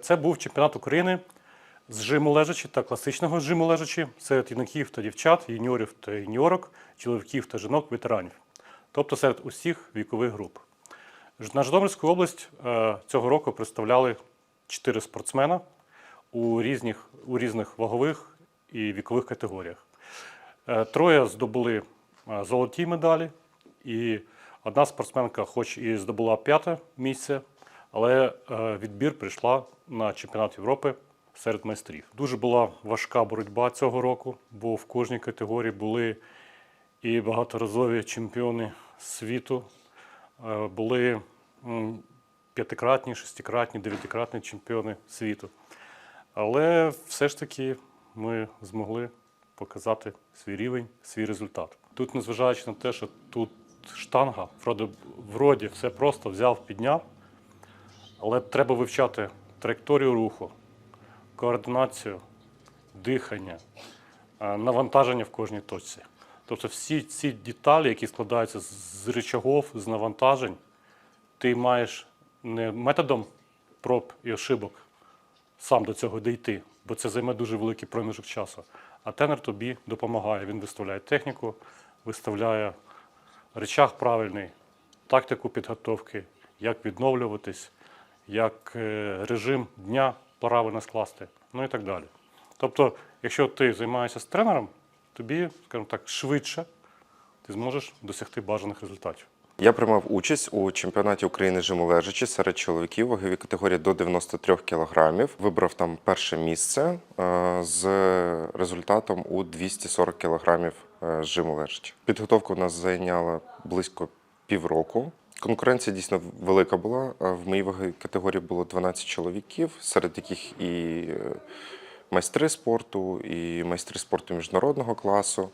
Це був чемпіонат України з жиму лежачі та класичного жиму лежачі серед юнаків та дівчат, юніорів та юніорок, чоловіків та жінок, ветеранів, тобто серед усіх вікових груп. На Житомирську область е, цього року представляли чотири спортсмена у різних, у різних вагових і вікових категоріях. Е, Троє здобули е, золоті медалі, і одна спортсменка, хоч і здобула п'яте місце, але е, відбір прийшла на чемпіонат Європи серед майстрів. Дуже була важка боротьба цього року, бо в кожній категорії були і багаторазові чемпіони світу, е, були п'ятикратні, шестикратні, дев'ятикратні чемпіони світу. Але все ж таки ми змогли показати свій рівень, свій результат. Тут, незважаючи на те, що тут штанга, вроді, вроді все просто взяв, підняв, але треба вивчати траєкторію руху, координацію, дихання, е, навантаження в кожній точці. Тобто всі ці деталі, які складаються з рычагов, з навантажень, ти маєш не методом проб і ошибок сам до цього дійти, бо це займе дуже великий проміжок часу. А тренер тобі допомагає. Він виставляє техніку, виставляє речах правильний, тактику підготовки, як відновлюватись, як е, режим дня правильно скласти, ну і так далі. Тобто, якщо ти займаєшся з тренером, тобі, скажімо так, швидше ти зможеш досягти бажаних результатів. Я приймав участь у чемпіонаті України жиму лежачі серед чоловіків ваговій категорії до 93 кілограмів. Вибрав там перше місце е, з результатом у 240 кілограмів е, жиму. Підготовка у нас зайняла близько півроку. Конкуренція дійсно велика була. В моїй ваговій категорії було 12 чоловіків, серед яких і е, майстри спорту, і майстри спорту міжнародного класу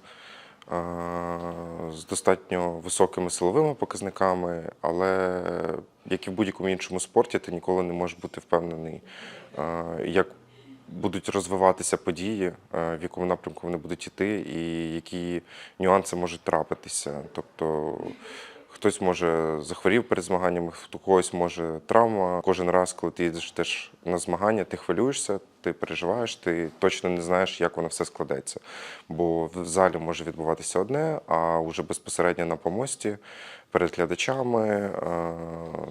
з достатньо високими силовими показниками, але як і в будь-якому іншому спорті, ти ніколи не можеш бути впевнений, як будуть розвиватися події, в якому напрямку вони будуть йти, і які нюанси можуть трапитися. Тобто хтось може захворів перед змаганнями, у когось може травма. Кожен раз, коли ти йдеш теж на змагання, ти хвилюєшся, ти переживаєш, ти точно не знаєш, як воно все складеться. Бо в залі може відбуватися одне, а вже безпосередньо на помості перед глядачами е,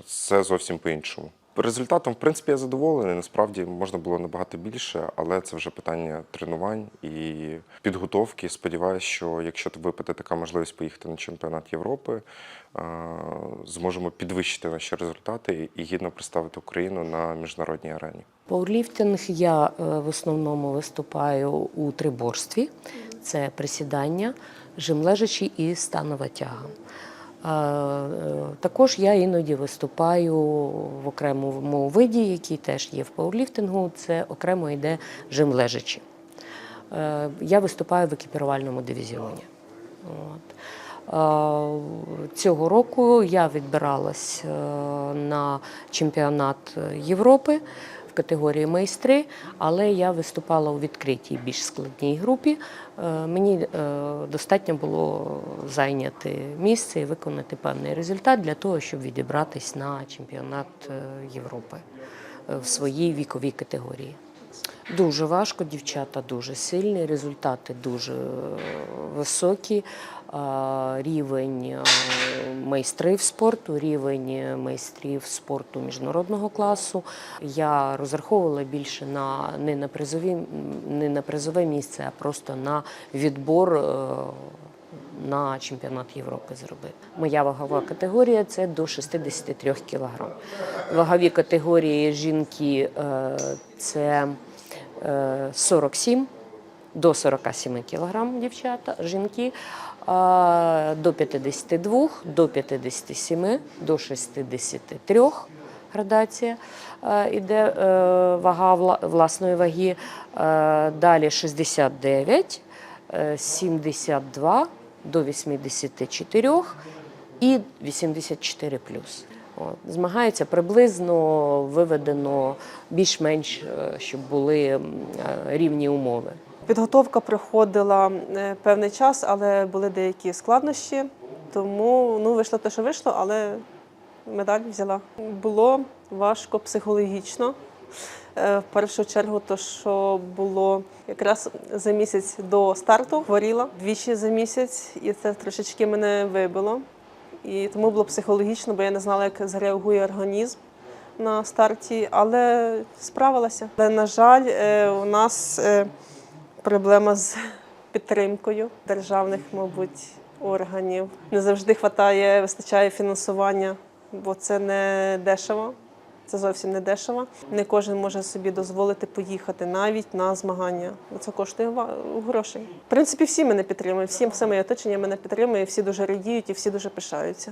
все зовсім по-іншому. Результатом, в принципі, я задоволений. Насправді можна було набагато більше, але це вже питання тренувань і підготовки. Сподіваюся, що якщо випаде така можливість поїхати на чемпіонат Європи, е, зможемо підвищити наші результати і гідно представити Україну на міжнародній арені. Пауерліфтинг я е, в основному виступаю у триборстві. Це присідання, жим лежачі і станова тяга. Е, Також я іноді виступаю в окремому виді, який теж є в пауерліфтингу. Це окремо йде жим лежачі. Е, Я виступаю в екіпірувальному дивізіоні. От. Цього року я відбиралась е, на чемпіонат Європи категорії майстри, але я виступала у відкритій більш складній групі. Е, Мені е, достатньо було зайняти місце і виконати певний результат для того, щоб відібратись на чемпіонат е, Європи в своїй віковій категорії. Дуже важко, дівчата дуже сильні, результати дуже високі. А, Рівень е, майстрів спорту, рівень майстрів спорту міжнародного класу. Я розраховувала більше на не на призові, не на призове місце, а просто на відбор. е, На чемпіонат Європи зробити. Моя вагова категорія це до 63 кг. Вагові категорії жінки е, це е, 47 до 47 кг дівчата, жінки, до 52, до 57, до 63 градація е, іде е, вага власної ваги. Е, Далі 69, е, 72 до 84 і 84 плюс. Змагаються приблизно виведено більш-менш, е, щоб були е, рівні умови. Підготовка проходила е, певний час, але були деякі складнощі, тому ну, вийшло те, що вийшло, але медаль взяла. Було важко психологічно. Е, В першу чергу, то що було якраз за місяць до старту, хворіла двічі за місяць, і це трошечки мене вибило. І тому було психологічно, бо я не знала, як зреагує організм на старті, але справилася. Але, на жаль, е, у нас проблема з підтримкою державних, мабуть, органів. Не завжди вистачає, вистачає фінансування, бо це не дешево. Це зовсім не дешево. Не кожен може собі дозволити поїхати навіть на змагання. Це коштує грошей. В принципі, всі мене підтримують, всі все моє оточення мене підтримує, всі дуже радіють і всі дуже пишаються.